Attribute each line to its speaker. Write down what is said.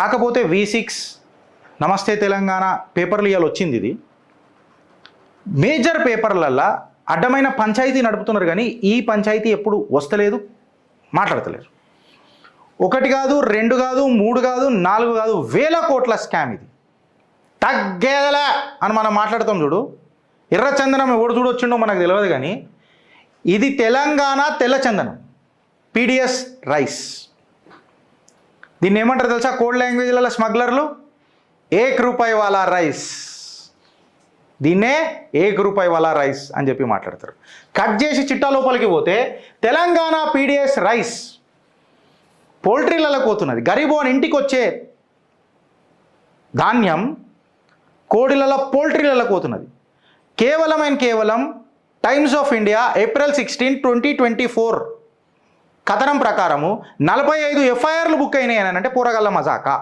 Speaker 1: కాకపోతే V six నమస్తే తెలంగాణ పేపర్లు ఇవాళ వచ్చింది ఇది. మేజర్ పేపర్లల్లా అడ్డమైన పంచాయతీ నడుపుతున్నారు కానీ ఈ పంచాయతీ ఎప్పుడు వస్తలేదు మాట్లాడతలేరు. ఒకటి కాదు రెండు కాదు మూడు కాదు నాలుగు కాదు వేల కోట్ల స్కామ్ ఇది. తగ్గేదలా అని మనం మాట్లాడతాం చూడు. ఎర్రచందనం ఎవడు చూడొచ్చిండో మనకు తెలియదు కానీ ఇది తెలంగాణ తెల్లచందనం పీడిఎస్ రైస్. దీన్ని ఏమంటారు తెలుసా? కోడ్ లాంగ్వేజ్లలో స్మగ్లర్లు? ఏక్ రూపాయి వాలా రైస్. దీన్నే ఏక్ రూపాయి వాలా రైస్ అని చెప్పి మాట్లాడతారు. కట్ చేసి చిట్టా లోపలికి పోతే తెలంగాణ పీడిఎస్ రైస్ పోల్ట్రీలలో పోతున్నది. గరీబు అని ఇంటికి వచ్చే ధాన్యం కోడిలలో పోల్ట్రీలలో పోతున్నది. కేవలం అండ్ కేవలం Times of India April sixteen twenty twenty four. కథనం ప్రకారము నలభై ఐదు ఎఫ్ఐఆర్లు బుక్ అయినాయి అని అంటే పూరగల్ల మజాకా.